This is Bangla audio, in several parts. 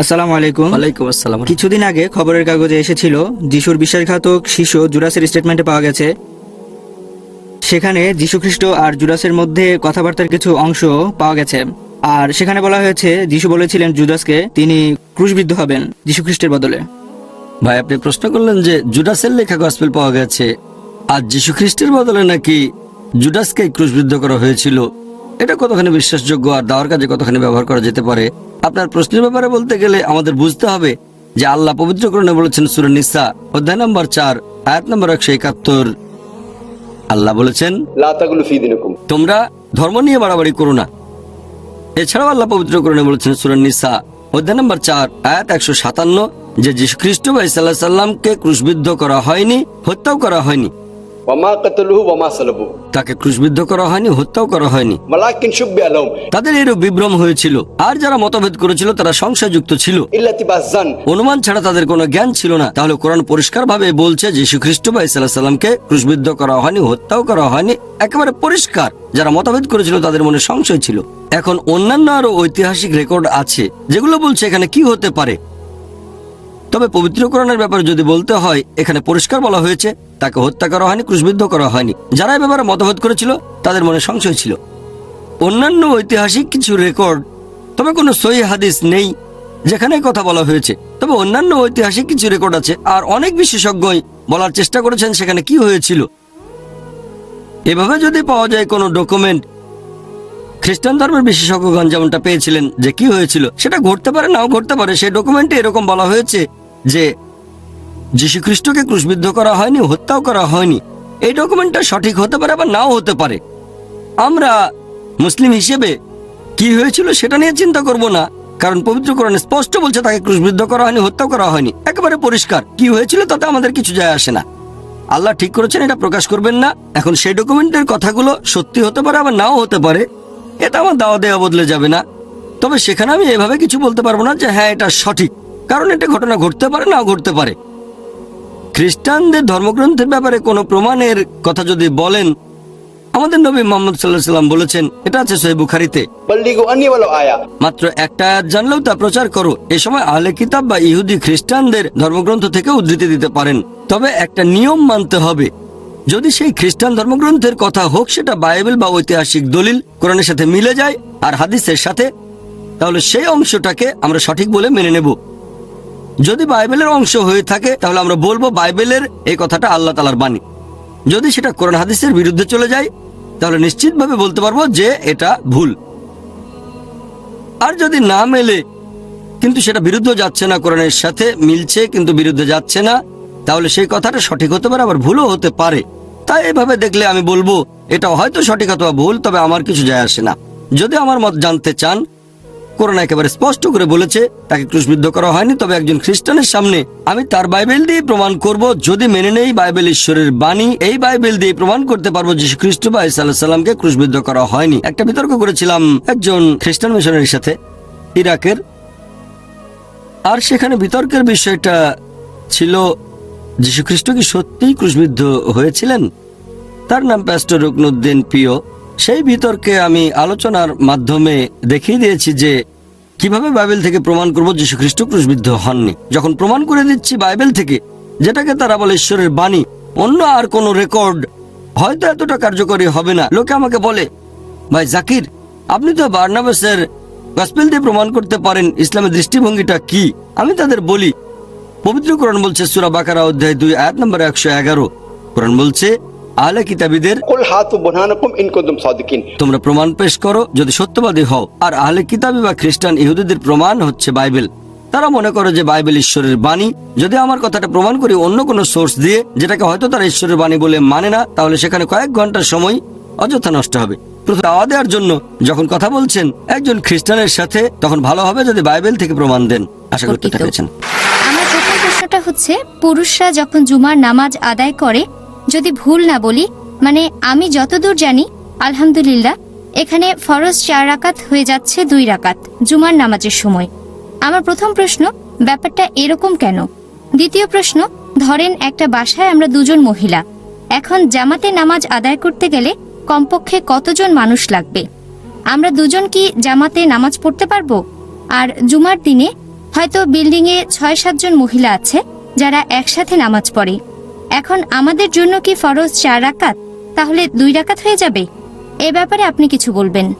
আসসালামু আলাইকুম। ওয়ালাইকুম আসসালাম কিছুদিন আগে খবরের কাগজে এসেছিল যিশুর বিশ্বাসঘাতক শিশু জুরাসের স্টেটমেন্টে পাওয়া গেছে। সেখানে যীশুখ্রিস্ট আর জুরাসের মধ্যে কথাবার্তার কিছু অংশ পাওয়া গেছে। আর সেখানে বলা হয়েছে যিশু বলেছিলেন জুদাসকে তিনি ক্রুশবিদ্ধ হবেন যীশুখ্রিস্টের বদলে। ভাই আপনি প্রশ্ন করলেন যে জুডাসের লেখা গসপেল পাওয়া গেছে আর যীশু খ্রিস্টের বদলে নাকি জুডাসকে ক্রুশবিদ্ধ করা হয়েছিল? এটা কতখানি বিশ্বাসযোগ্য আর দাওয়ার কাজে কতখানি ব্যবহার করা যেতে পারে? আপনার প্রশ্নের ব্যাপারে বলতে গেলে আমাদের বুঝতে হবে যে আল্লাহ পবিত্র পবিত্রকরণে বলেছেন সুরনিসা অধ্যায় নম্বর চার আয়াত নম্বর একশো একাত্তর। আল্লাহ বলেছেন তোমরা ধর্ম নিয়ে বাড়াবাড়ি করো না। এছাড়াও আল্লাহ পবিত্র পবিত্রকরণে বলেছেন সুরনিসা অধ্যায় নম্বর চার আয়াত একশো সাতান্ন যে যীশু খ্রিস্ট ভাই সাল্লাহ সাল্লামকে ক্রুশবিদ্ধ করা হয়নি হত্যাও করা হয়নি। তাকে ক্রুশবিদ্ধ করা হয়নি হত্যাও করা হয়নি। তাদের এরূপ বিভ্রম হয়েছিল। আর যারা মতভেদ করেছিল তারা সংশয়যুক্ত ছিল। অনুমান ছাড়া তাদের কোনো জ্ঞান ছিল না। তাহলে কোরআন পরিষ্কারভাবে বলছে যে খ্রিস্ট বা ইসাল্লামকে ক্রুশবিদ্ধ করা হয়নি হত্যাও করা হয়নি একেবারে পরিষ্কার। যারা মতভেদ করেছিল তাদের মনে সংশয় ছিল। এখন অন্যান্য আরও ঐতিহাসিক রেকর্ড আছে যেগুলো বলছে এখানে কি হতে পারে। তবে পবিত্রকরণের ব্যাপারে যদি বলতে হয়, এখানে পরিষ্কার বলা হয়েছে, তাকে হত্যা করা হয়নি, ক্রুশবিদ্ধ করা হয়নি। যারা ব্যাপারে মতভেদ করেছিল, তাদের মনে সংশয় ছিল। অন্যান্য ঐতিহাসিক কিছু রেকর্ড, তবে কোনো সহি হাদিস নেই যেখানে কথা বলা হয়েছে। তবে অন্যান্য ঐতিহাসিক কিছু রেকর্ড আছে, আর অনেক বিশেষজ্ঞই বলার চেষ্টা করেছেন সেখানে কি হয়েছিল। এভাবে যদি পাওয়া যায় কোনো ডকুমেন্ট, খ্রিস্টান ধর্মের বিশেষজ্ঞগণ যেমনটা পেয়েছিলেন যে কি হয়েছিল, সেটা ঘটতে পারে, নাও ঘটতে পারে। সেই ডকুমেন্টে এরকম বলা হয়েছে যে যীশু খ্রিস্টকে ক্রুশবিদ্ধ করা হয়নি, হত্যাও করা হয়নি, এই ডকুমেন্টটা সঠিক হতে পারে বা নাও হতে পারে। আমরা মুসলিম হিসেবে কি হয়েছিল সেটা নিয়ে চিন্তা করব না, কারণ পবিত্র কোরআনে স্পষ্ট বলছে তাকে ক্রুশবিদ্ধ করা হয়নি হত্যা করা হয়নি। একেবারে পরিষ্কার, কি হয়েছিল তাতে আমাদের কিছু যায় আসে না। আল্লাহ ঠিক করেছেন, এটা প্রকাশ করবেন না। এখন সেই ডকুমেন্টের কথাগুলো সত্যি হতে পারে আবার নাও হতে পারে এটা আমার দাওয়া দেওয়া বদলে যাবে না। তবে সেখানে আমি এভাবে কিছু বলতে পারব না যে হ্যাঁ এটা সঠিক। কারণ এটা ঘটনা ঘটতে পারে না ঘটতে পারে। খ্রিস্টানদের ধর্মগ্রন্থের ব্যাপারে কোনো প্রমাণের কথা যদি বলেন আমাদের নবী মোহাম্মদ সাল্লাহ সাল্লাম বলেছেন এটা আছে সোহেব বুখারিতে। মাত্র একটা আয়াত জানলেও তা প্রচার করো এ সময় আহলে কিতাব বা ইহুদি খ্রিস্টানদের ধর্মগ্রন্থ থেকে উদ্ধৃতি দিতে পারেন। তবে একটা নিয়ম মানতে হবে যদি সেই খ্রিস্টান ধর্মগ্রন্থের কথা হোক সেটা বাইবেল বা ঐতিহাসিক দলিল কোরআনের সাথে মিলে যায় আর হাদিসের সাথে তাহলে সেই অংশটাকে আমরা সঠিক বলে মেনে নেব। যদি বাইবেলের অংশ হয়ে থাকে, তাহলে আমরা বলব বাইবেলের এই কথাটা আল্লাহ তালার বাণী। যদি সেটা কোরআন হাদিসের বিরুদ্ধে চলে যায়, তাহলে নিশ্চিতভাবে বলতে পারব যে এটা ভুল। আর যদি না মেলে, কিন্তু সেটা বিরুদ্ধ যাচ্ছে না, কোরআনের সাথে মিলছে কিন্তু বিরুদ্ধে যাচ্ছে না, তাহলে সেই কথাটা সঠিক হতে পারে, আবার ভুলও হতে পারে। তাই এভাবে দেখলে আমি বলব এটা হয়তো সঠিক অথবা ভুল, তবে আমার কিছু যায় আসে না। যদি আমার মত জানতে চান কোরআন একেবারে স্পষ্ট করে বলেছে, তাকে ক্রুশবিদ্ধ করা হয়নি, তবে একজন খ্রিস্টানের সামনে আমি তার বাইবেল দিয়ে প্রমাণ করব, যদি মেনে নেই বাইবেল ঈশ্বরের বাণী, এই বাইবেল দিয়ে প্রমাণ করতে পারব যে খ্রিস্ট বা ইসাল্লাহ সাল্লামকে ক্রুশবিদ্ধ করা হয়নি। একটা বিতর্ক করেছিলাম একজন খ্রিস্টান মিশনারির সাথে, ইরাকের। আর সেখানে বিতর্কের বিষয়টা ছিল যীশুখ্রিস্ট কি সত্যিই ক্রুশবিদ্ধ হয়েছিলেন? তার নাম প্যাস্টর রুকনুদ্দিন পিও। সেই বিতর্কে আমি আলোচনার মাধ্যমে দেখিয়ে দিয়েছি যে কীভাবে বাইবেল থেকে প্রমাণ করব যীশু খ্রিস্ট ক্রুশবিদ্ধ হননি। যখন প্রমাণ করে দিচ্ছি বাইবেল থেকে, যেটাকে তারা বলে ঈশ্বরের বাণী, অন্য আর কোনো রেকর্ড হয়তো এতটা কার্যকরী হবে না। লোকে আমাকে বলে, ভাই জাকির, আপনি তো বার্নাবাসের গসপেল দিয়ে প্রমাণ করতে পারেন, ইসলামের দৃষ্টিভঙ্গিটা কি? আমি তাদের বলি, পবিত্র কোরআন বলছে সুরা বাকারা অধ্যায় দুই, আয়াত নম্বর একশো এগারো। কোরআন বলছে আলে কিতাবীদের তোমরা প্রমাণ পেশ করো যদি সত্যবাদী হও। আর আহলে কিতাবি বা খ্রিস্টান ইহুদিদের প্রমাণ হচ্ছে বাইবেল। তারা মনে করে যে বাইবেল ঈশ্বরের বাণী। যদি আমার কথাটা প্রমাণ করি অন্য কোনো সোর্স দিয়ে যেটাকে হয়তো তারা ঈশ্বরের বাণী বলে মানে না তাহলে সেখানে কয়েক ঘণ্টার সময় অযথা নষ্ট হবে। দাওয়া দেওয়ার জন্য যখন কথা বলছেন একজন খ্রিস্টানের সাথে তখন ভালো হবে যদি বাইবেল থেকে প্রমাণ দেন। আশা করতে পেরেছেন আমার প্রশ্নটা হচ্ছে পুরুষরা যখন জুমার নামাজ আদায় করে যদি ভুল না বলি মানে আমি যতদূর জানি, আলহামদুলিল্লাহ, এখানে ফরজ চার রাকাত হয়ে যাচ্ছে দুই রাকাত, জুমার নামাজের সময়। আমার প্রথম প্রশ্ন, ব্যাপারটা এরকম কেন? দ্বিতীয় প্রশ্ন, ধরেন একটা বাসায় আমরা দুজন মহিলা। এখন জামাতে নামাজ আদায় করতে গেলে কমপক্ষে কতজন মানুষ লাগবে? আমরা দুজন কি জামাতে নামাজ পড়তে পারব? আর জুমার দিনে হয়তো বিল্ডিং এ ছয় সাতজন মহিলা আছে, যারা একসাথে নামাজ পড়ে। এখন আমাদের জন্য কি ফরজ চার রাকাত? তাহলে দুই রাকাত হয়ে যাবে। এ ব্যাপারে আপনি কিছু বলবেন।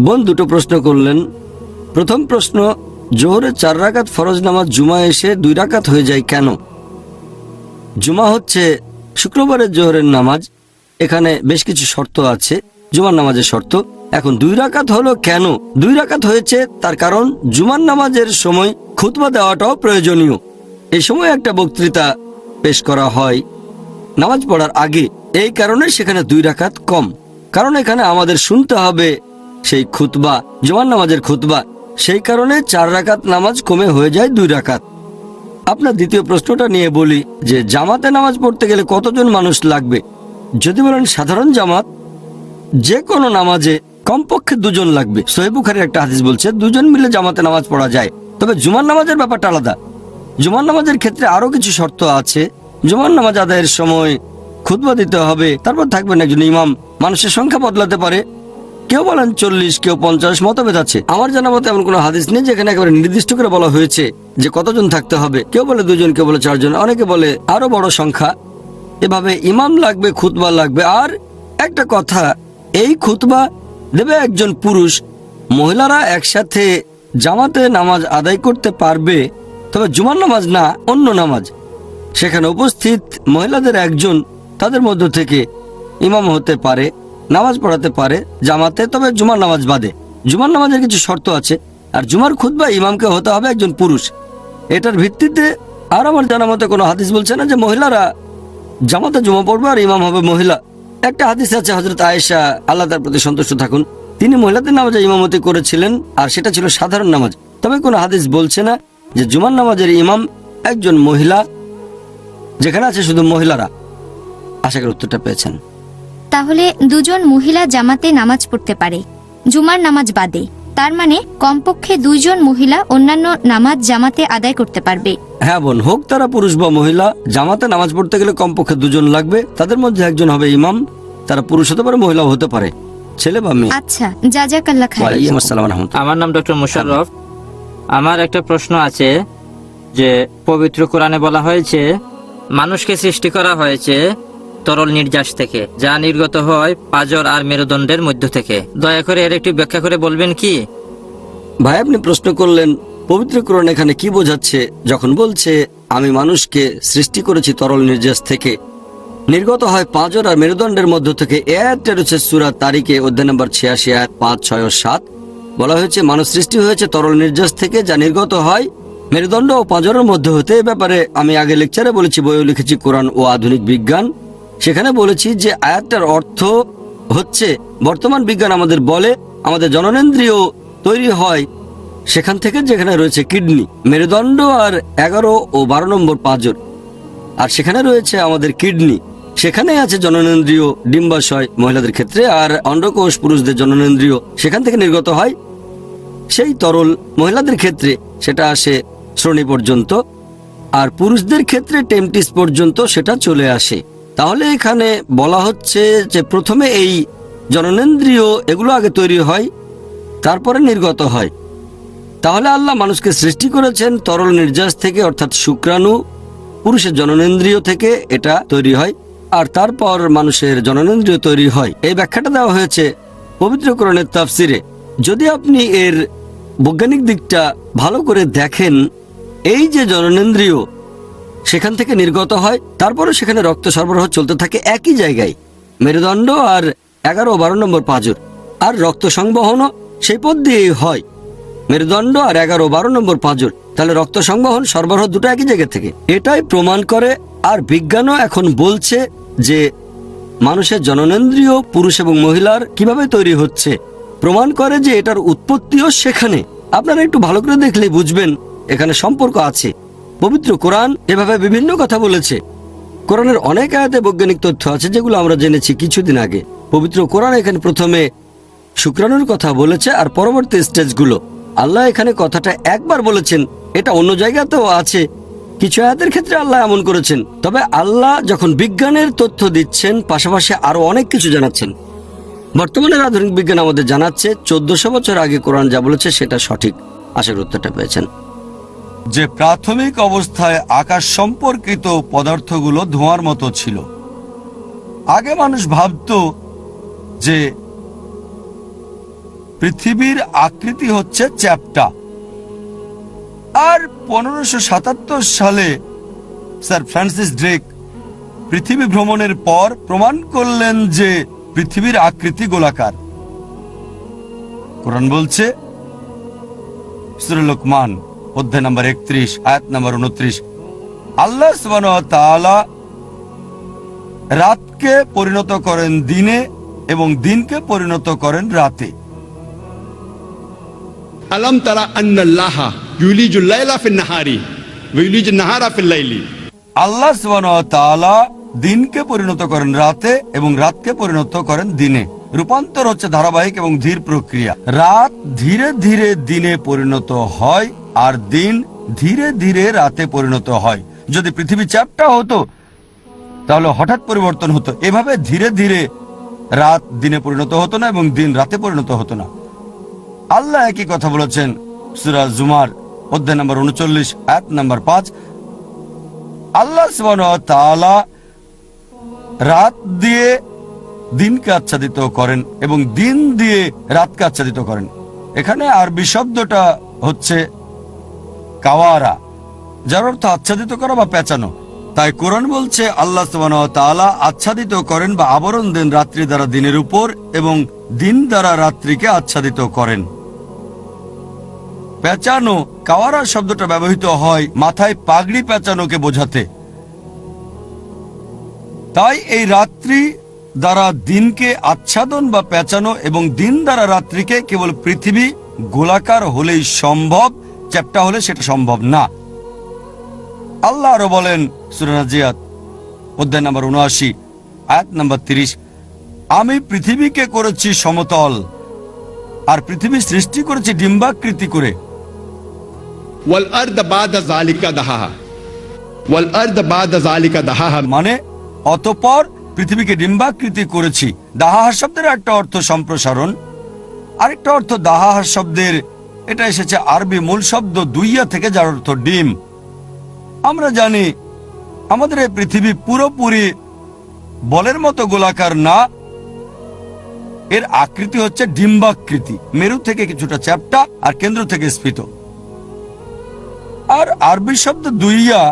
বোন দুটো প্রশ্ন করলেন। প্রথম প্রশ্ন, জোহরে চার রাকাত ফরজ নামাজ জুমা এসে দুই রাকাত হয়ে যায় কেন? জুমা হচ্ছে শুক্রবারের জোহরের নামাজ। এখানে বেশ কিছু শর্ত আছে, জুমার নামাজের শর্ত। এখন দুই রাকাত হলো কেন? দুই রাকাত হয়েছে তার কারণ জুমার নামাজের সময় খুতবা দেওয়াটাও প্রয়োজনীয়। এই সময় একটা বক্তৃতা পেশ করা হয়। নামাজ পড়ার আগে এই কারণে সেখানে দুই রাকাত কম। কারণ এখানে আমাদের শুনতে হবে সেই খুতবা জোয়ান নামাজের খুতবা। সেই কারণে চার রাকাত নামাজ কমে হয়ে যায় দুই রাকাত। আপনার দ্বিতীয় প্রশ্নটা নিয়ে বলি যে, জামাতে নামাজ পড়তে গেলে কতজন মানুষ লাগবে? যদি বলেন সাধারণ জামাত, যে কোনো নামাজে কমপক্ষে দুজন লাগবে। সোহেবুখারের একটা হাদিস বলছে, দুজন মিলে জামাতে নামাজ পড়া যায়। তবে জুমার নামাজের ব্যাপারটা আলাদা। জুমার নামাজের ক্ষেত্রে আরও কিছু শর্ত আছে। জুমার নামাজ আদায়ের সময় খুতবা দিতে হবে, তারপর থাকবেন একজন ইমাম। মানুষের সংখ্যা বদলাতে পারে। কেউ বলেন চল্লিশ, কেউ পঞ্চাশ, মতভেদ আছে। আমার জানা মতে এমন কোনো হাদিস নেই যেখানে একেবারে নির্দিষ্ট করে বলা হয়েছে যে কতজন থাকতে হবে। কেউ বলে দুজন, কেউ বলে চারজন, অনেকে বলে আরও বড় সংখ্যা। এভাবে ইমাম লাগবে, খুতবা লাগবে। আর একটা কথা, এই খুতবা দেবে একজন পুরুষ। মহিলারা একসাথে জামাতে নামাজ আদায় করতে পারবে। তবে জুমার নামাজ না, অন্য নামাজ। সেখানে উপস্থিত মহিলাদের একজন তাদের মধ্য থেকে ইমাম হতে পারে, নামাজ পড়াতে পারে, জামাতে, তবে জুমার নামাজ বাদে। জুমার নামাজের কিছু শর্ত আছে, আর জুমার খুতবা ইমামকে হতে হবে একজন পুরুষ। এটার ভিত্তিতে আর আমার জানা মতে কোনো হাদিস বলছে না যে মহিলারা জামাতে জমা পড়বে আর ইমাম হবে মহিলা। একটা হাদিস আছে হজরত আয়েশা, আল্লাহ তার প্রতি সন্তুষ্ট থাকুন। তিনি মহিলাদের নামাজে ইমামতি করেছিলেন, আর সেটা ছিল সাধারণ নামাজ। তবে কোনো হাদিস বলছে না যে জুমার নামাজের ইমাম একজন মহিলা যেখানে আছে শুধু মহিলারা। আশা করি উত্তরটা পেয়েছেন। তাহলে দুজন মহিলা জামাতে নামাজ পড়তে পারে জুমার নামাজ বাদে। তার মানে কমপক্ষে দুইজন মহিলা অন্যান্য নামাজ জামাতে আদায় করতে পারবে। হ্যাঁ বোন হোক তারা পুরুষ বা মহিলা জামাতে নামাজ পড়তে গেলে কমপক্ষে দুজন লাগবে। তাদের মধ্যে একজন হবে ইমাম তারা পুরুষ হতে পারে মহিলাও হতে পারে। ছেলে বা মেয়ে। আচ্ছা জাজাকাল্লাহ খাই ওয়ালাইকুম আসসালাম রহমতুল্লাহ। আমার নাম ডক্টর মুশাররফ। আমার একটা প্রশ্ন আছে যে পবিত্র কোরআনে বলা হয়েছে, মানুষকে সৃষ্টি করা হয়েছে তরল নির্যাস থেকে, যা নির্গত হয় পাজর আর মেরুদণ্ডের মধ্য থেকে। দয়া করে এর একটু ব্যাখ্যা করে বলবেন কি? ভাই, আপনি প্রশ্ন করলেন, পবিত্র কোরআন এখানে কি বোঝাচ্ছে? যখন বলছে, আমি মানুষকে সৃষ্টি করেছি তরল নির্যাস থেকে, নির্গত হয় পাঁচর আর মেরুদণ্ডের মধ্য থেকে। এ আয়াতটা রয়েছে সুরা তারিখে, অধ্যায় নম্বর ছিয়াশি, আয়াত পাঁচ, ছয় ও সাত। বলা হয়েছে, মানুষ সৃষ্টি হয়েছে তরল নির্যাস থেকে যা নির্গত হয়। মেরুদণ্ড ও পাঁজরের মধ্যে হতে এ ব্যাপারে আমি আগে লেকচারে বলেছি, বইও লিখেছি কোরআন ও আধুনিক বিজ্ঞান। সেখানে বলেছি যে আয়াতটার অর্থ হচ্ছে, বর্তমান বিজ্ঞান আমাদের বলে, আমাদের জননেন্দ্রিয় তৈরি হয় সেখান থেকে যেখানে রয়েছে কিডনি, মেরুদণ্ড আর এগারো ও বারো নম্বর পাঁজর। আর সেখানে রয়েছে আমাদের কিডনি। সেখানে আছে জননেন্দ্রিয় ডিম্বাশয় মহিলাদের ক্ষেত্রে আর অন্ডকোষ পুরুষদের জননেন্দ্রিয় সেখান থেকে নির্গত হয় সেই তরল মহিলাদের ক্ষেত্রে, সেটা আসে শ্রোণী পর্যন্ত। আর পুরুষদের ক্ষেত্রে টেমটিস পর্যন্ত সেটা চলে আসে। তাহলে এখানে বলা হচ্ছে যে প্রথমে এই জননেন্দ্রিয় এগুলো আগে তৈরি হয়, তারপরে নির্গত হয়। তাহলে আল্লাহ মানুষকে সৃষ্টি করেছেন তরল নির্যাস থেকে, অর্থাৎ শুক্রাণু পুরুষের জননেন্দ্রিয় থেকে এটা তৈরি হয়। আর তারপর মানুষের জননেন্দ্রিয় তৈরি হয়। এই ব্যাখ্যাটা দেওয়া হয়েছে পবিত্রকরণের তাফসিরে। যদি আপনি এর বৈজ্ঞানিক দিকটা ভালো করে দেখেন, এই যে জননেন্দ্রিয় সেখান থেকে নির্গত হয়, তারপরে সেখানে রক্ত সরবরাহ চলতে থাকে একই জায়গায়। মেরুদণ্ড আর এগারো বারো নম্বর পাঁজর। আর রক্ত সংবহনও সেই পথ দিয়েই হয়। মেরুদণ্ড আর এগারো বারো নম্বর পাঁজর। তাহলে রক্ত সংবহন সরবরাহ দুটো একই জায়গা থেকে। এটাই প্রমাণ করে আর বিজ্ঞানও এখন বলছে যে মানুষের জননেন্দ্রিয়, পুরুষ এবং মহিলার কীভাবে তৈরি হচ্ছে, প্রমাণ করে যে এটার উৎপত্তিও সেখানে। আপনারা একটু ভালো করে দেখলে বুঝবেন, এখানে সম্পর্ক আছে। পবিত্র কোরআন এভাবে বিভিন্ন কথা বলেছে। কোরআনের অনেক আয়াতে বৈজ্ঞানিক তথ্য আছে, যেগুলো আমরা জেনেছি কিছুদিন আগে। পবিত্র কোরআন এখানে প্রথমে শুক্রাণুর কথা বলেছে আর পরবর্তী স্টেজগুলো। আল্লাহ এখানে কথাটা একবার বলেছেন, এটা অন্য জায়গাতেও আছে। কিছু আয়াতের ক্ষেত্রে আল্লাহ এমন করেছেন। তবে আল্লাহ যখন বিজ্ঞানের তথ্য দিচ্ছেন, পাশাপাশি আরও অনেক কিছু জানাচ্ছেন। বর্তমানের আধুনিক বিজ্ঞান আমাদের জানাচ্ছে, চোদ্দশো বছর আগে কোরআন যা বলেছে সেটা সঠিক। আশা করি উত্তরটা পেয়েছেন। যে প্রাথমিক অবস্থায় আকাশ সম্পর্কিত পদার্থগুলো ধোঁয়ার মতো ছিল। আগে মানুষ ভাবতো যে পৃথিবীর আকৃতি হচ্ছে চ্যাপ্টা। আর পনেরোশো সাতাত্তর সালে স্যার ফ্রান্সিস ড্রেক পৃথিবী ভ্রমণের পর প্রমাণ করলেন যে পৃথিবীর আকৃতি গোলাকার। কোরআন বলছে, সুরে লোকমান, অধ্যায় নম্বর একত্রিশ, আয়াত নম্বর উনত্রিশ আল্লাহ রাতকে পরিণত করেন দিনে এবং দিনকে পরিণত করেন রাতে। আলম তারা আন্নাল্লাহ ইউলিজুল্লাইলা ফিন নাহারি ইউলিজ নাহারা ফিল লাইলি আল্লাহ সুবহানাহু ওয়া তাআলা দিনকে পরিণত করেন রাতে এবং রাতকে পরিণত করেন দিনে। রূপান্তর হচ্ছে ধারাবাহিক এবং ধীর প্রক্রিয়া। রাত ধীরে ধীরে দিনে পরিণত হয় আর দিন ধীরে ধীরে রাতে পরিণত হয়। যদি পৃথিবী চাপটা হতো, তাহলে হঠাৎ পরিবর্তন হতো। এভাবে ধীরে ধীরে রাত দিনে পরিণত হতো না এবং দিন রাতে পরিণত হতো না। আল্লাহ একই কথা বলেছেন। সুরা জুমার অধ্যায় নম্বর উনচল্লিশ এক নম্বর পাঁচ। আল্লাহ রাত দিয়ে দিনকে আচ্ছাদিত করেন এবং দিন দিয়ে রাতকে আচ্ছাদিত করেন। এখানে আরবি শব্দটা হচ্ছে কাওয়ারা, যার অর্থ আচ্ছাদিত করা বা পেঁচানো। তাই কোরআন বলছে, আল্লাহ তাআলা আচ্ছাদিত করেন বা আবরণ দেন রাত্রি দ্বারা দিনের উপর এবং দিন দ্বারা রাত্রিকে আচ্ছাদিত করেন। পেঁচানো, কাওয়ারা শব্দটা ব্যবহৃত হয় মাথায় পাগড়ি পেঁচানোকে বোঝাতে। তাই এই রাত্রি দ্বারা দিনকে আচ্ছাদন বা পেঁচানো এবং দিন দ্বারা রাত্রিকে কেবল পৃথিবী গোলাকার হলেই সম্ভব, চ্যাপ্টা হলে সেটা সম্ভব না। আল্লাহ আরও বলেন সুরানাজিয়াত অধ্যায় নাম্বার উনআশি আয়াত নাম্বার তিরিশ, আমি পৃথিবীকে করেছি সমতল, আর পৃথিবী সৃষ্টি করেছি ডিম্বাকৃতি করে। ওয়াল আর্দ বাদ জালিকা দাহাহা ওয়াল আর্দ বাদ জালিকা দাহাহা মানে অতপর পৃথিবীকে ডিম্বাকৃতি করেছি। দাহাহার শব্দের একটা অর্থ সম্প্রসারণ। আরেকটা অর্থ দাহাহার শব্দের, এটা এসেছে আরবি মূল শব্দ দুইয়া থেকে, যার অর্থ ডিম। আমরা জানি, আমাদের এই পৃথিবী পুরোপুরি বলের মতো গোলাকার না। এর আকৃতি হচ্ছে ডিম্বাকৃতি। মেরু থেকে কিছুটা চ্যাপটা আর কেন্দ্র থেকে স্ফীত। আর আরবি শব্দ দুইয়া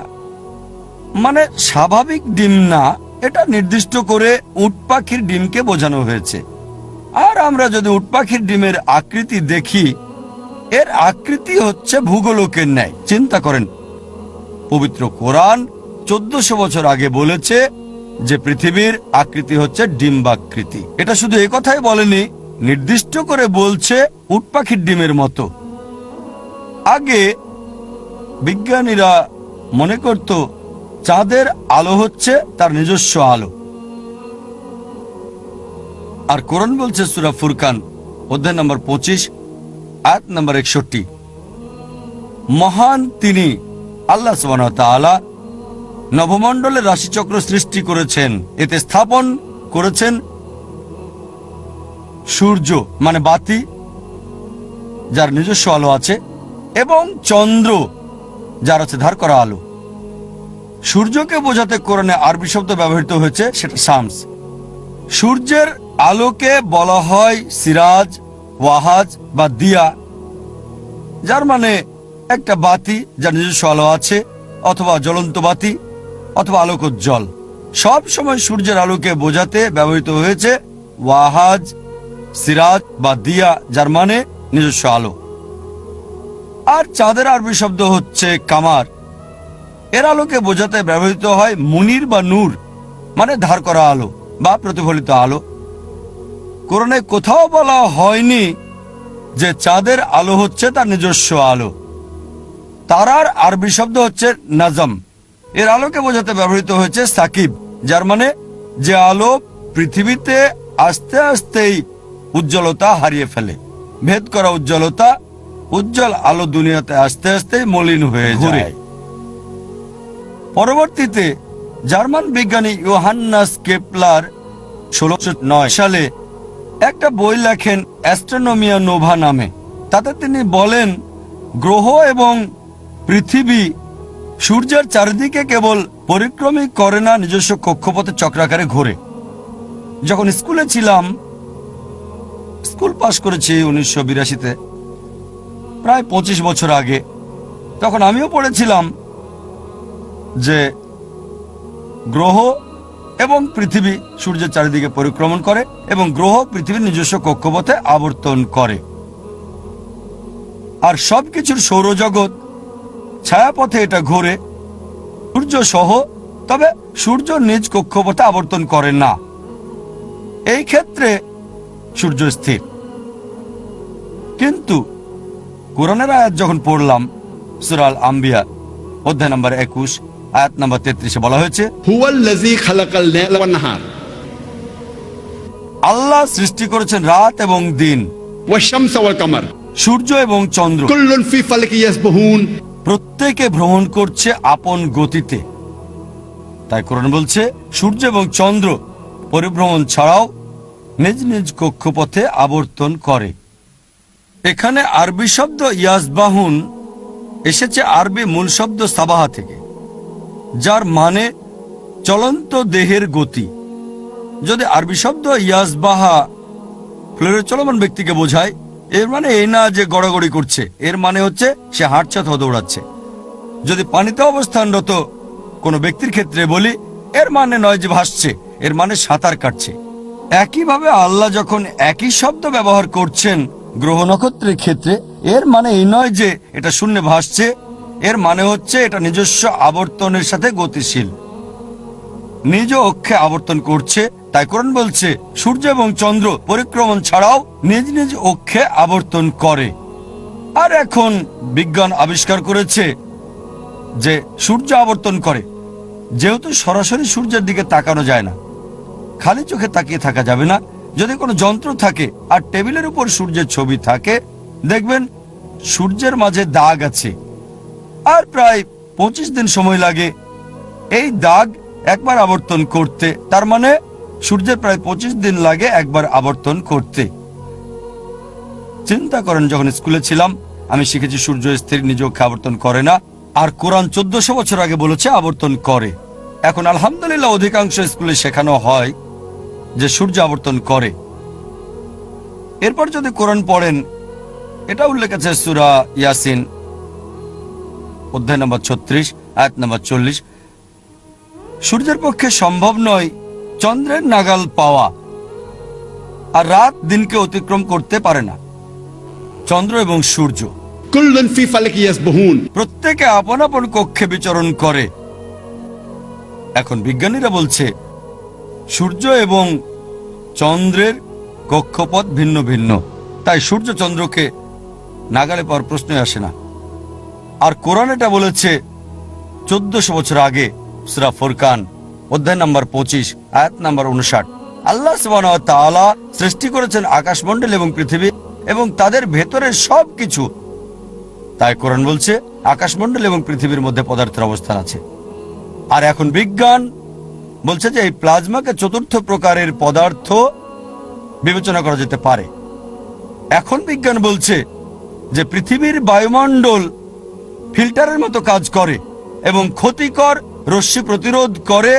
মানে স্বাভাবিক ডিম না, এটা নির্দিষ্ট করে উট পাখির ডিমকে বোঝানো হয়েছে। আর আমরা যদি উট পাখির ডিমের আকৃতি দেখি, এর আকৃতি হচ্ছে ভূগোলকের ন্যায়। চিন্তা করেন, পবিত্র কোরআন চোদ্দশো বছর আগে বলেছে যে পৃথিবীর আকৃতি হচ্ছে ডিম্বাকৃতি। এটা শুধু এ কথাই বলেনি, নির্দিষ্ট করে বলছে উট পাখির ডিমের মতো। আগে বিজ্ঞানীরা মনে করত চাঁদের আলো হচ্ছে তার নিজস্ব আলো। আর কোরআন বলছে সুরা ফুরকান, অধ্যায় নম্বর পঁচিশ, আয়াত নম্বর একষট্টি। মহান তিনি আল্লাহ তাআলা নবমণ্ডলের রাশিচক্র সৃষ্টি করেছেন। এতে স্থাপন করেছেন সূর্য মানে বাতি, যার নিজস্ব আলো আছে, এবং চন্দ্র যার হচ্ছে ধার করা আলো। সূর্যকে বোঝাতে কোরআনে আরবি শব্দ ব্যবহৃত হয়েছে, সেটা শামস। সূর্যের আলোকে বলা হয় সিরাজ, ওয়াহাজ বা দিয়া, যার মানে একটা বাতি যার নিজস্ব আলো আছে, অথবা জ্বলন্ত বাতি, অথবা আলোকোজ্জ্বল। সব সময় সূর্যের আলোকে বোঝাতে ব্যবহৃত হয়েছে ওয়াহাজ, সিরাজ বা দিয়া, যার মানে নিজস্ব আলো। আর চাঁদের আরবি শব্দ হচ্ছে কামার। এর আলোকে বোঝাতে ব্যবহৃত হয় মুনির বা নূর মানে ধার করা আলো বা প্রতিফলিত আলো। কোরআনে কোথাও বলা হয়নি যে চাঁদের আলো হচ্ছে তার নিজস্ব আলো। তারার আরবি শব্দ হচ্ছে নাজম। এর আলোকে বোঝাতে ব্যবহৃত হয়েছে সাকিব, যার মানে যে আলো পৃথিবীতে আস্তে আস্তেই উজ্জ্বলতা হারিয়ে ফেলে। ভেদ করা উজ্জ্বলতা উজ্জ্বল আলো দুনিয়াতে আস্তে আস্তে মলিন হয়ে যায়। পরবর্তীতে জার্মান বিজ্ঞানী ইয়োহান্নাস কেপলার ষোলোশো নয় সালে একটা বই লেখেন অ্যাস্ট্রোনমিয়া নোভা নামে। তাতে তিনি বলেন গ্রহ এবং পৃথিবী সূর্যের চারিদিকে কেবল পরিক্রমই করে না নিজস্ব কক্ষপথে চক্রাকারে ঘোরে। যখন স্কুলে ছিলাম স্কুল পাশ করেছি উনিশশো বিরাশিতে। প্রায় পঁচিশ বছর আগে, তখন আমিও পড়েছিলাম যে গ্রহ এবং পৃথিবী সূর্যের চারিদিকে পরিক্রমণ করে এবং গ্রহ পৃথিবীর নিজস্ব কক্ষপথে আবর্তন করে। আর সবকিছুর সৌরজগৎ ছায়াপথে এটা ঘোরে। সূর্য সহ, তবে সূর্য নিজ কক্ষপথে আবর্তন করে না। এই ক্ষেত্রে সূর্য স্থির। কিন্তু কোরআনের আয়াত যখন পড়লাম সুরাল আম্বিয়া অধ্যায় নম্বর একুশ আয়াত নম্বর তেত্রিশে বলা হয়েছে আল্লাহ সৃষ্টি করেছেন রাত এবং দিন। সূর্য এবং চন্দ্র। প্রত্যেকে ভ্রমণ করছে আপন গতিতে। তাই কোরআন বলছে সূর্য এবং চন্দ্র পরিভ্রমণ ছাড়াও নিজ নিজ কক্ষপথে আবর্তন করে। এখানে আরবি শব্দ ইয়াসবাহুন এসেছে আরবি মূল শব্দ সাবাহা থেকে, যার মানে চলন্ত দেহের গতি। যদি আরবি শব্দ ইয়াসবাহা ফ্লোরে চলমান ব্যক্তিকে বোঝায়, এর মানে এই না যে গড়াগড়ি করছে, এর মানে হচ্ছে সে হাঁটছে অথবা দৌড়াচ্ছে। যদি পানিতে অবস্থানরত কোনো ব্যক্তির ক্ষেত্রে বলি, এর মানে নয় যে ভাসছে, এর মানে সাঁতার কাটছে। একইভাবে আল্লাহ যখন একই শব্দ ব্যবহার করছেন গ্রহ নক্ষত্রের ক্ষেত্রে, এর মানে এই নয় যে এটা শূন্যে ভাসছে, এর মানে হচ্ছে এটা নিজস্ব আবর্তনের সাথে গতিশীল। নিজ অক্ষে আবর্তন করছে, তাই কোরআন বলছে, সূর্য এবং চন্দ্র পরিক্রমণ ছাড়াও নিজ নিজ অক্ষে আবর্তন করে। আর এখন বিজ্ঞান আবিষ্কার করেছে যে সূর্য আবর্তন করে, যেহেতু সরাসরি সূর্যের দিকে তাকানো যায় না, খালি চোখে তাকিয়ে থাকা যাবে না যদি কোনো যন্ত্র থাকে আর টেবিলের উপর সূর্যের ছবি থাকে, দেখবেন সূর্যের মাঝে দাগ আছে। আর প্রায় পঁচিশ দিন সময় লাগে এই দাগ একবার আবর্তন করতে। তার মানে সূর্যের প্রায় পঁচিশ দিন লাগে একবার আবর্তন করতে। চিন্তা করেন, যখন স্কুলে ছিলাম, আমি শিখেছি সূর্য স্থির, নিজ অক্ষে আবর্তন করে না। আর কোরআন চোদ্দশো বছর আগে বলেছে, আবর্তন করে। এখন আলহামদুলিল্লাহ, অধিকাংশ স্কুলে শেখানো হয়। যে সূর্য আবর্তন করে। এরপর যদি কোরআন পড়েন এটা উল্লেখ আছে সুরা ইয়াসিন অধ্যায় নম্বর ছত্রিশ আয়াত নম্বর চল্লিশ। সূর্যের পক্ষে সম্ভব নয় চন্দ্রের নাগাল পাওয়া আর রাত দিনকে অতিক্রম করতে পারে না। চন্দ্র এবং সূর্য। প্রত্যেকে আপন আপন কক্ষে বিচরণ করে। এখন বিজ্ঞানীরা বলছে সূর্য এবং চন্দ্রের কক্ষপথ ভিন্ন ভিন্ন। তাই সূর্য চন্দ্রকে নাগালে পাওয়ার প্রশ্নই আসে না। আর কোরআন এটা বলেছে, চোদ্দশো বছর আগে, সুরা ফুরকান, অধ্যায় নাম্বার পঁচিশ, আয়াত নাম্বার উনষাট। আল্লাহ তাআলা সৃষ্টি করেছেন আকাশমণ্ডল এবং পৃথিবী এবং তাদের ভেতরের সব কিছু তাই কোরআন বলছে, আকাশমণ্ডল এবং পৃথিবীর মধ্যে পদার্থের অবস্থান আছে। আর এখন বিজ্ঞান বলছে যে এই প্লাজমাকে চতুর্থ প্রকারের পদার্থ বিবেচনা করা যেতে পারে। এখন বিজ্ঞান বলছে যে পৃথিবীর বায়ুমণ্ডল ফিল্টারের মতো কাজ করে এবং ক্ষতিকর রশ্মি প্রতিরোধ করে।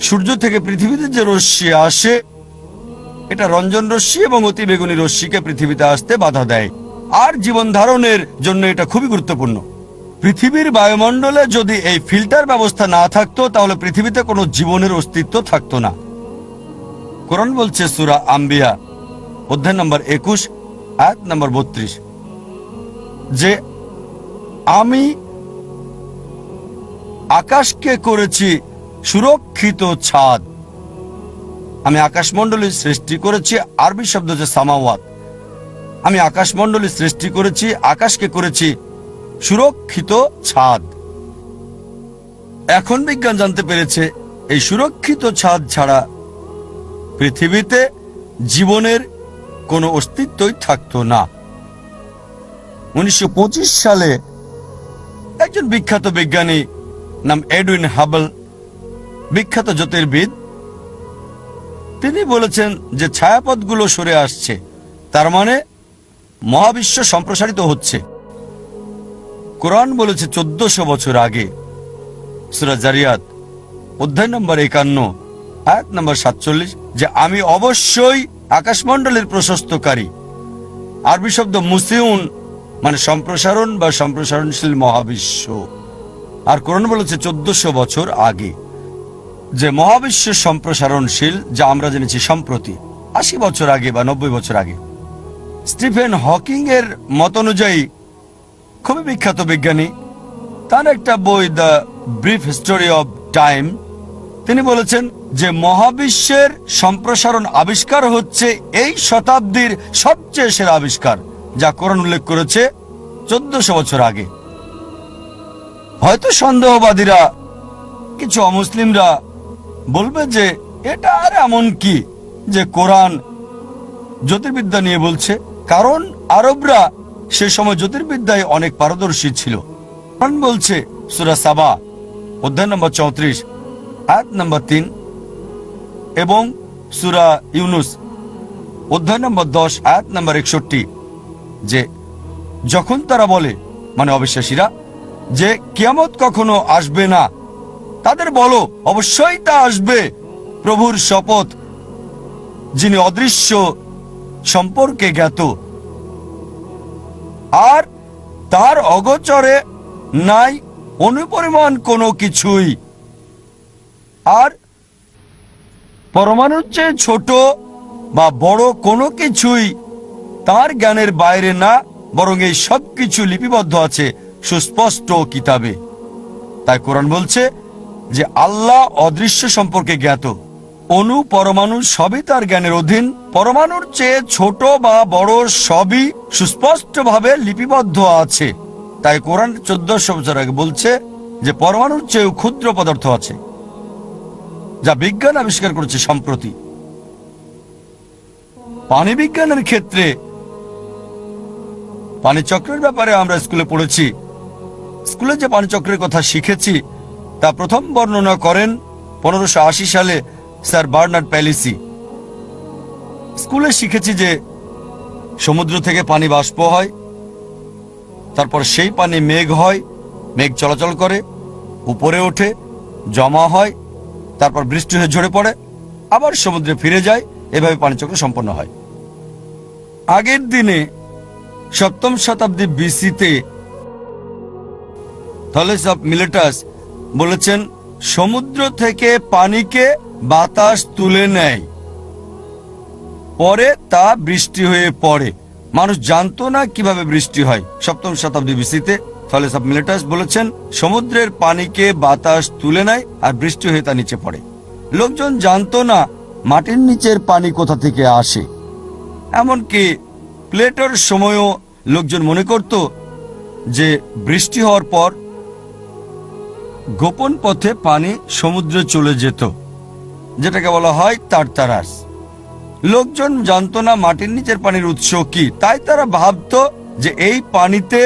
সূর্য থেকে পৃথিবীতে যে রশ্মি আসে, এটা রঞ্জন রশ্মি এবং অতি বেগুনি রশ্মিকে পৃথিবীতে আসতে বাধা দেয়। আর জীবন ধারণের জন্য এটা খুবই গুরুত্বপূর্ণ। পৃথিবীর বায়ুমণ্ডলে যদি এই ফিল্টার ব্যবস্থা না থাকতো, তাহলে পৃথিবীতে কোনো জীবনের অস্তিত্ব থাকতো না। কোরআন বলছে সুরা আম্বিয়া, অধ্যায় নম্বর একুশ, আয়াত নম্বর বত্রিশ। যে আমি আকাশকে করেছি সুরক্ষিত ছাদ, আমি আকাশমণ্ডলী সৃষ্টি করেছি আরবি শব্দ যে সামাওয়াত। আমি আকাশমণ্ডলী সৃষ্টি করেছি, আকাশকে করেছি সুরক্ষিত ছাদ। এখন বিজ্ঞান জানতে পেরেছে, এই সুরক্ষিত ছাদ ছাড়া পৃথিবীতে জীবনের কোনো অস্তিত্বই থাকতো না। উনিশশো পঁচিশ সালে একজন বিখ্যাত বিজ্ঞানী নাম এডুইন হাবল, বিখ্যাত জ্যোতির্বিদ, তিনি বলেছেন যে ছায়াপথগুলো সরে আসছে, তার মানে মহাবিশ্ব সম্প্রসারিত হচ্ছে। কোরআন বলেছে চোদ্দশো বছর আগে। সুরা জারিয়াত, অধ্যায় নম্বর একান্ন, আয়াত নম্বর সাতচল্লিশ, যে আমি অবশ্যই আকাশমণ্ডলের প্রশস্তকারী। আরবি শব্দ মুসিউন মানে সম্প্রসারণ বা সম্প্রসারণশীল মহাবিশ্ব। আর কোরআন বলেছে চোদ্দশো বছর আগে। যে মহাবিশ্ব সম্প্রসারণশীল, যা আমরা জেনেছি সম্প্রতি, আশি বছর আগে বা নব্বই বছর আগে। স্টিফেন হকিং এর মত অনুযায়ী খুবই বিখ্যাত বিজ্ঞানী। তার একটা বই the brief history of time তিনি বলেছেন যে মহাবিশ্বের সম্প্রসারণ আবিষ্কার হচ্ছে এই শতাব্দীর সবচেয়ে সেরা আবিষ্কার, যা কোরআন উল্লেখ করেছে চোদ্দশো বছর আগে। হয়তো সন্দেহবাদীরা, কিছু অমুসলিমরা বলবে যে, এটা আর এমন কি যে কোরআন জ্যোতির্বিদ্যা নিয়ে বলছে? কারণ আরবরা সে সময় জ্যোতির্বিদ্যায় অনেক পারদর্শী ছিল। বলছে, সুরা সাবা, অধ্যায় নম্বর চৌত্রিশ, আয়াত নম্বর তিন এবং সুরা ইউনুস, অধ্যায় নম্বর দশ, আয়াত নম্বর একষট্টি, যে যখন তারা বলে মানে অবিশ্বাসীরা, যে কিয়ামত কখনো আসবে না, তাদের বলো, অবশ্যই তা আসবে। প্রভুর শপথ, যিনি অদৃশ্য সম্পর্কে জ্ঞাত আর তার অগোচরে নাই অনুপরিমাণ কোনো কিছুই। আর পরমাণুর চেয়ে ছোট বা বড় কোনো কিছুই তার জ্ঞানের বাইরে না, বরং এই সব কিছু লিপিবদ্ধ আছে সুস্পষ্ট কিতাবে। তাই কোরআন বলছে যে আল্লাহ অদৃশ্য সম্পর্কে জ্ঞাত। অণু পরমাণু সবই তার জ্ঞানের অধীন। পরমাণুর চেয়ে ছোট বা বড় সবই সুস্পষ্টভাবে লিপিবদ্ধ আছে। তাই কোরআন চোদ্দশো বছর আগে বলছে যে পরমাণুর চেয়েও ক্ষুদ্র পদার্থ আছে, যা বিজ্ঞান আবিষ্কার করেছে সম্প্রতি। পানি বিজ্ঞানের ক্ষেত্রে পানিচক্রের ব্যাপারে আমরা স্কুলে পড়েছি। স্কুলে যে পানিচক্রের কথা শিখেছি, তা প্রথম বর্ণনা করেন পনেরোশো সালে স্যার বার্নার্ড প্যালিসি। স্কুলে শিখেছি যে সমুদ্র থেকে পানি বাষ্প হয়, তারপর সেই পানি মেঘ হয়, মেঘ চলাচল করে, উপরে ওঠে, জমা হয়, তারপর বৃষ্টি হয়ে ঝরে পড়ে, আবার সমুদ্রে ফিরে যায়, এভাবে পানিচক্র সম্পন্ন হয়। আগের দিনে সপ্তম শতাব্দী বিসিতে থলেস অফ মিলেটাস বলেছেন, সমুদ্র থেকে পানিকে বাতাস তুলে নেয়। পরে তা বৃষ্টি হয়ে পড়ে। মানুষ জানতো না কীভাবে বৃষ্টি হয়। সপ্তম শতাব্দী বিসিতে ফলে অফ মিলেটাস বলেছেন, সমুদ্রের পানিকে বাতাস তুলে নেয় আর বৃষ্টি হয়ে তা নিচে পড়ে। লোকজন জানতো না মাটির নিচের পানি কোথা থেকে আসে। এমনকি প্লেটোর সময়ও লোকজন মনে করত যে বৃষ্টি হওয়ার পর গোপন পথে পানি সমুদ্রে চলে যেত। যেটাকে বলা হয় তারতারাস। লোকজন জানতো না মাটির নিচের পানির উৎস কি? তাই তারা ভাবত যে এই পানিতে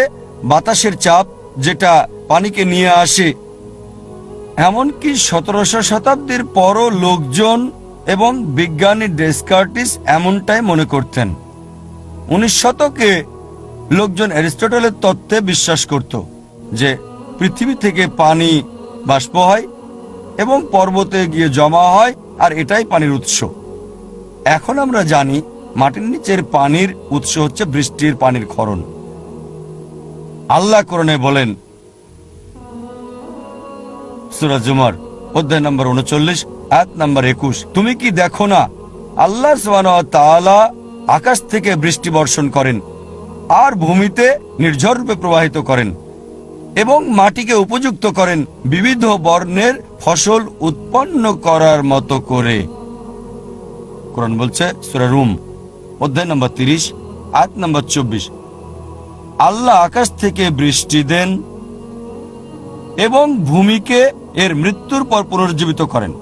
বাতাসের চাপ যেটা পানিকে নিয়ে আসে। এমনকি সতেরোশো শতাব্দীর পরও লোকজন এবং বিজ্ঞানী ডেসকার্টিস এমনটাই মনে করতেন। উনিশ শতকে লোকজন অ্যারিস্টটলের তত্ত্বে বিশ্বাস করত যে পৃথিবী থেকে পানি বাষ্প হয় এবং পর্বতে গিয়ে জমা হয়, আর এটাই পানির উৎস। এখন আমরা জানি মাটির নিচের পানির উৎস হচ্ছে বৃষ্টির পানির ক্ষরণ আল্লাহ করণে বলেন সুরাজ জুমার অধ্যায় নম্বর উনচল্লিশ এক নম্বর একুশ, তুমি কি দেখো না, আল্লাহ তাআলা আকাশ থেকে বৃষ্টি বর্ষণ করেন, আর ভূমিতে নির্ঝর রূপে প্রবাহিত করেন। এবং মাটিকে উপযুক্ত করেন বিবিধ বর্ণের ফসল উৎপন্ন করার মতো করে। কোরআন বলছে, সুরা রুম, অধ্যায় নম্বর তিরিশ আট নম্বর চব্বিশ। আল্লাহ আকাশ থেকে বৃষ্টি দেন এবং ভূমিকে এর মৃত্যুর পর পুনর্জীবিত করেন।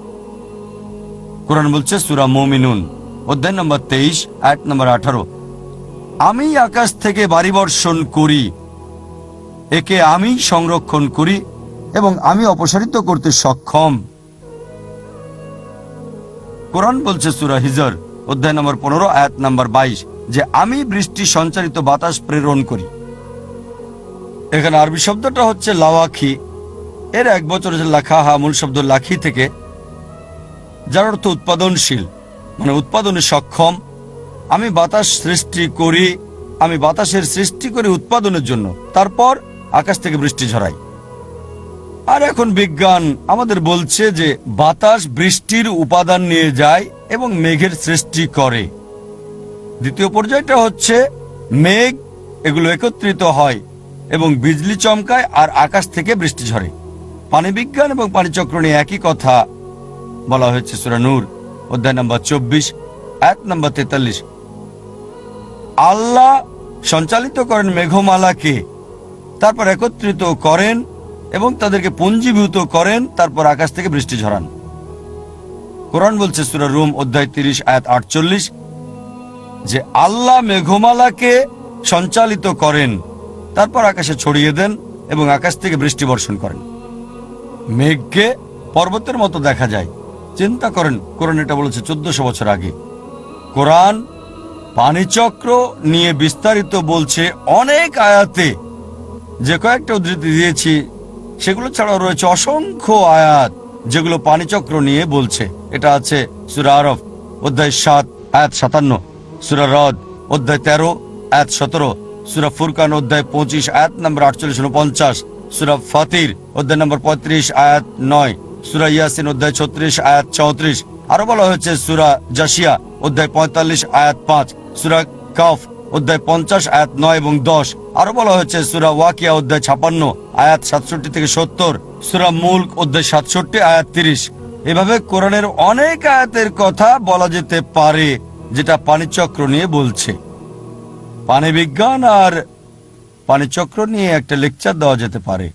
কোরআন বলছে, সুরা মমিনুন, অধ্যায় নম্বর তেইশ আট নম্বর আঠারো। আমি আকাশ থেকে বাড়ি বর্ষণ করি একে আমি সংরক্ষণ করি এবং আমি অপসারিত করতে সক্ষম। কোরআন বলছে সুরা হিজর, অধ্যায় নম্বর পনেরো, আয়াত নম্বর বাইশ, যে আমি বৃষ্টি সঞ্চারিত বাতাস প্রেরণ করি। এখানে আরবি শব্দটা হচ্ছে লাওয়াখি। এর এক বছর হচ্ছে লাখাহা মূল শব্দ লাখি থেকে, যার অর্থ উৎপাদনশীল মানে উৎপাদনে সক্ষম। আমি বাতাস সৃষ্টি করি, আমি বাতাসের সৃষ্টি করি উৎপাদনের জন্য। তারপর আকাশ থেকে বৃষ্টি ঝরাই আর এখন বিজ্ঞান আমাদের বলছে যে বাতাস বৃষ্টির উপাদান নিয়ে যায় এবং মেঘের সৃষ্টি করে। দ্বিতীয় পর্যায়টা হচ্ছে মেঘ, এগুলো একত্রিত হয় এবং বিজলি চমকায় আর আকাশ থেকে বৃষ্টি ঝরে। পানি বিজ্ঞান এবং পানিচক্র নিয়ে একই কথা বলা হয়েছে সুরানুর অধ্যায় নম্বর চব্বিশ এক নম্বর তেতাল্লিশ। আল্লাহ সঞ্চালিত করেন মেঘমালাকে তারপর একত্রিত করেন এবং তাদেরকে পঞ্জীভূত করেন, তারপর আকাশ থেকে বৃষ্টি ঝরান। কোরআন বলছে সুরা রুম অধ্যায় তিরিশ, আয়াত আটচল্লিশ, যে আল্লাহ মেঘমালাকে সঞ্চালিত করেন, তারপর আকাশে ছড়িয়ে দেন এবং আকাশ থেকে বৃষ্টি বর্ষণ করেন। মেঘকে পর্বতের মতো দেখা যায়। চিন্তা করেন, কোরআন এটা বলেছে চোদ্দশো বছর আগে। কোরআন পানিচক্র নিয়ে বিস্তারিত বলছে অনেক আয়াতে যে কয়েকটা উদ্ধৃতি দিয়েছি, সেগুলো ছাড়াও রয়েছে অসংখ্য আয়াত যেগুলো পানিচক্র নিয়ে বলছে। এটা আছে সুরা আরফ, অধ্যায় সাত, আয়াত সাতান্ন, সুরা রদ, অধ্যায় তেরো, আয়াত সতেরো, সুরা ফুরকান, অধ্যায় পঁচিশ, আয়াত নম্বর আটচল্লিশ উনপঞ্চাশ, সুরা ফাতির, অধ্যায় নম্বর পঁয়ত্রিশ, আয়াত নয়, সুরা ইয়াসিন, অধ্যায় ছত্রিশ, আয়াত চৌত্রিশ। আরও বলা হয়েছে সুরা জাসিয়া অধ্যায় পঁয়তাল্লিশ, আয়াত পাঁচ, সুরা কাফ অধ্যায় পঞ্চাশ, আয়াত নয় এবং দশ। আরও বলা হয়েছে, সুরা ওয়াকিয়া অধ্যায় ছাপান্ন, আয়াত সাতষট্টি থেকে সত্তর, সুরা মুল্ক অধ্যায় সাতষট্টি, আয়াত তিরিশ। এভাবে কোরআনের অনেক আয়াতের কথা বলা যেতে পারে, যেটা পানিচক্র নিয়ে বলছে। পানি বিজ্ঞান আর পানিচক্র নিয়ে একটা লেকচার দেওয়া যেতে পারে।